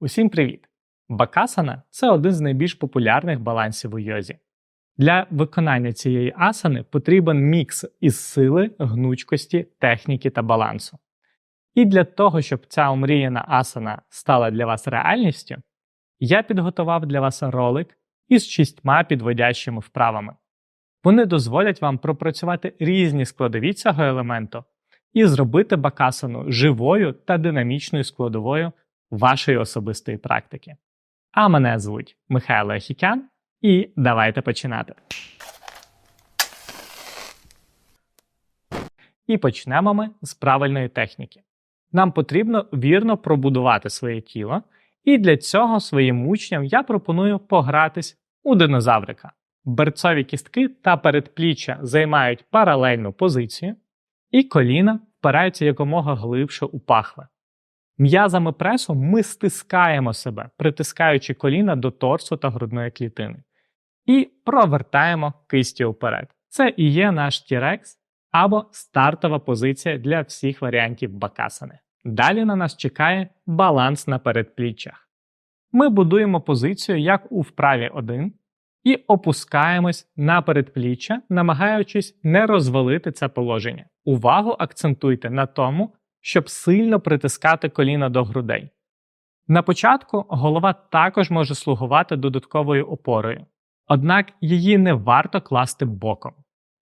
Усім привіт! Бакасана це один з найбільш популярних балансів у йозі. Для виконання цієї асани потрібен мікс із сили, гнучкості, техніки та балансу. І для того, щоб ця омріяна асана стала для вас реальністю, я підготував для вас ролик із шістьма підводящими вправами. Вони дозволять вам пропрацювати різні складові цього елементу і зробити бакасану живою та динамічною складовою вашої особистої практики. А мене звуть Михайло Ахікян, і давайте починати. І почнемо ми з правильної техніки. Нам потрібно вірно пробудувати своє тіло, і для цього своїм учням я пропоную погратись у динозаврика. Берцові кістки та передпліччя займають паралельну позицію, і коліна впираються якомога глибше у пахви. М'язами пресу ми стискаємо себе, притискаючи коліна до торсу та грудної клітини. І провертаємо кисті вперед. Це і є наш тірекс або стартова позиція для всіх варіантів бакасани. Далі на нас чекає баланс на передпліччях. Ми будуємо позицію як у вправі 1 і опускаємось на передпліччя, намагаючись не розвалити це положення. Увагу акцентуйте на тому, щоб сильно притискати коліна до грудей. На початку голова також може слугувати додатковою опорою, однак її не варто класти боком.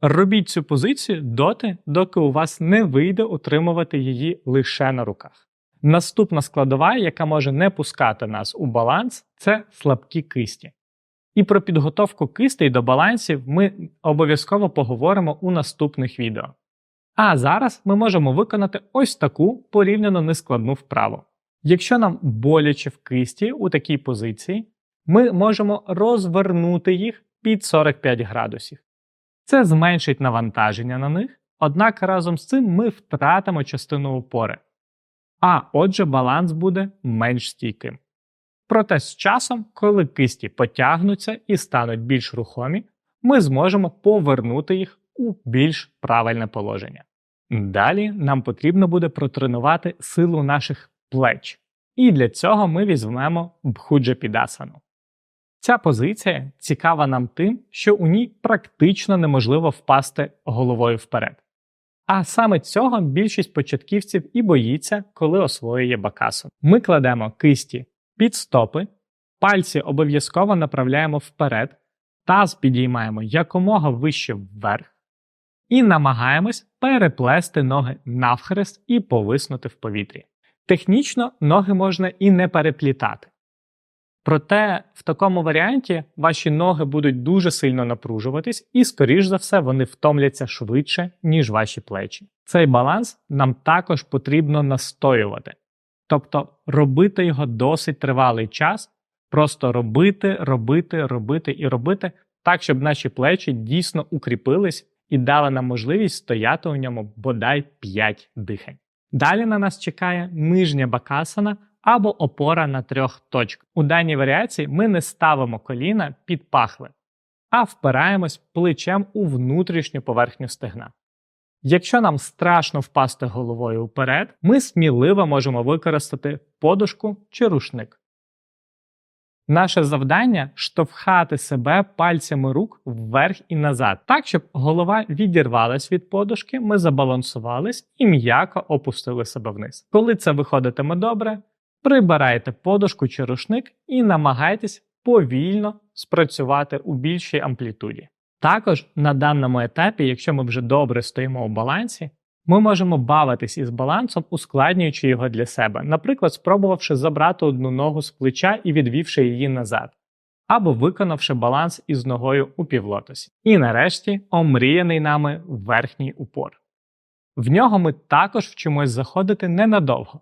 Робіть цю позицію доти, доки у вас не вийде утримувати її лише на руках. Наступна складова, яка може не пускати нас у баланс, це слабкі кисті. І про підготовку кистей до балансів ми обов'язково поговоримо у наступних відео. А зараз ми можемо виконати ось таку порівняно нескладну вправу. Якщо нам боляче в кисті у такій позиції, ми можемо розвернути їх під 45 градусів. Це зменшить навантаження на них, однак разом з цим ми втратимо частину опори. А отже, баланс буде менш стійким. Проте з часом, коли кисті потягнуться і стануть більш рухомі, ми зможемо повернути їх у більш правильне положення. Далі нам потрібно буде протренувати силу наших плеч, і для цього ми візьмемо бхуджапідасану. Ця позиція цікава нам тим, що у ній практично неможливо впасти головою вперед. А саме цього більшість початківців і боїться, коли освоює бакасу. Ми кладемо кисті під стопи, пальці обов'язково направляємо вперед, таз підіймаємо якомога вище вверх і намагаємось переплести ноги навхрест і повиснути в повітрі. Технічно ноги можна і не переплітати. Проте в такому варіанті ваші ноги будуть дуже сильно напружуватись, і, скоріш за все, вони втомляться швидше, ніж ваші плечі. Цей баланс нам також потрібно настоювати, тобто робити його досить тривалий час, просто робити, робити, робити і робити так, щоб наші плечі дійсно укріпились і дали нам можливість стояти у ньому бодай 5 дихань. Далі на нас чекає нижня бакасана або опора на трьох точках. У даній варіації ми не ставимо коліна під пахви, а впираємось плечем у внутрішню поверхню стегна. Якщо нам страшно впасти головою вперед, ми сміливо можемо використати подушку чи рушник. Наше завдання штовхати себе пальцями рук вверх і назад, так, щоб голова відірвалась від подушки, ми забалансувались і м'яко опустили себе вниз. Коли це виходитиме добре, прибирайте подушку чи рушник і намагайтесь повільно спрацювати у більшій амплітуді. Також на даному етапі, якщо ми вже добре стоїмо у балансі, ми можемо бавитись із балансом, ускладнюючи його для себе, наприклад, спробувавши забрати одну ногу з плеча і відвівши її назад, або виконавши баланс із ногою у півлотосі. І нарешті омріяний нами верхній упор. В нього ми також вчимось заходити ненадовго,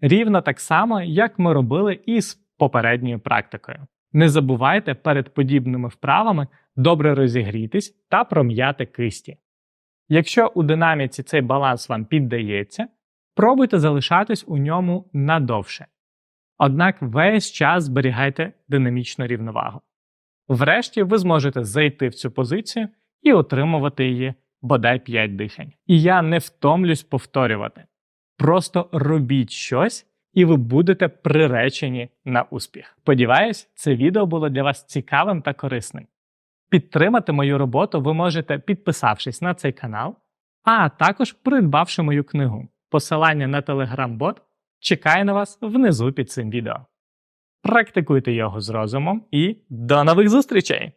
рівно так само, як ми робили і з попередньою практикою. Не забувайте перед подібними вправами добре розігрітись та пром'яти кисті. Якщо у динаміці цей баланс вам піддається, пробуйте залишатись у ньому надовше. Однак весь час зберігайте динамічну рівновагу. Врешті ви зможете зайти в цю позицію і отримувати її бодай 5 дихань. І я не втомлюсь повторювати. Просто робіть щось і ви будете приречені на успіх. Сподіваюсь, це відео було для вас цікавим та корисним. Підтримати мою роботу ви можете підписавшись на цей канал, а також придбавши мою книгу. Посилання на телеграм-бот чекає на вас внизу під цим відео. Практикуйте його з розумом і до нових зустрічей!